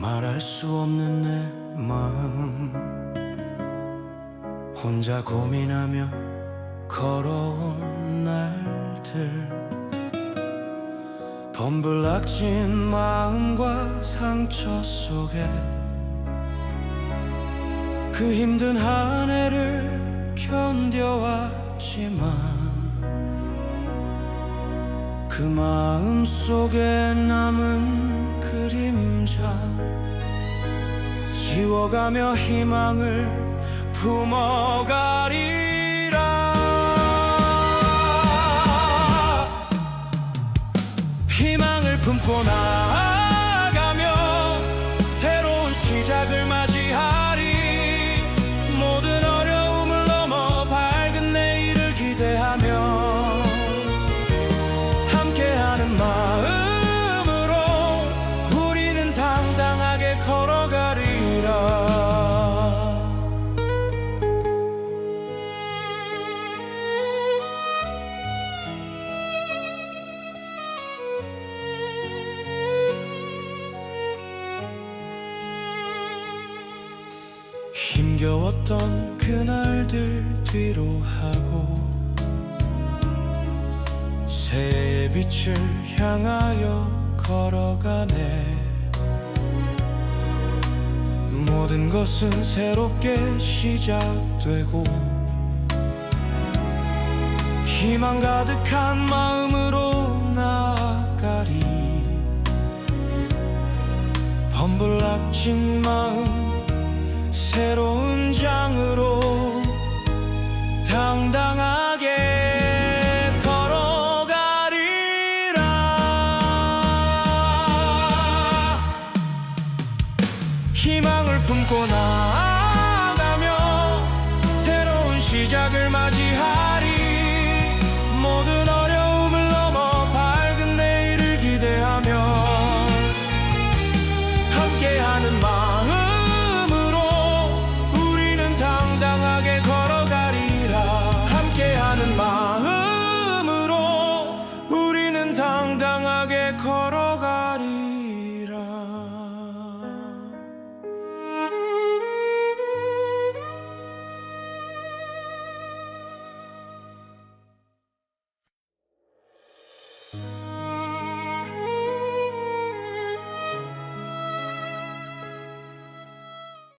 말할 수 없는 내 마음. 혼자 고민하며 걸어온 날들. 범블락진 마음과 상처 속에 그 힘든 한 해를 견뎌왔지만 그 마음 속에 남은 그림자 지워가며 희망을 품어가리라. 희망을 품고 나 힘겨웠던 그날들 뒤로 하고 새의 빛을 향하여 걸어가네. 모든 것은 새롭게 시작되고 희망 가득한 마음으로 나아가리. 범블락진 마음 새로운 장으로 당당하게 걸어가리라. 희망을 품고 나아가며 새로운 시작을 맞이하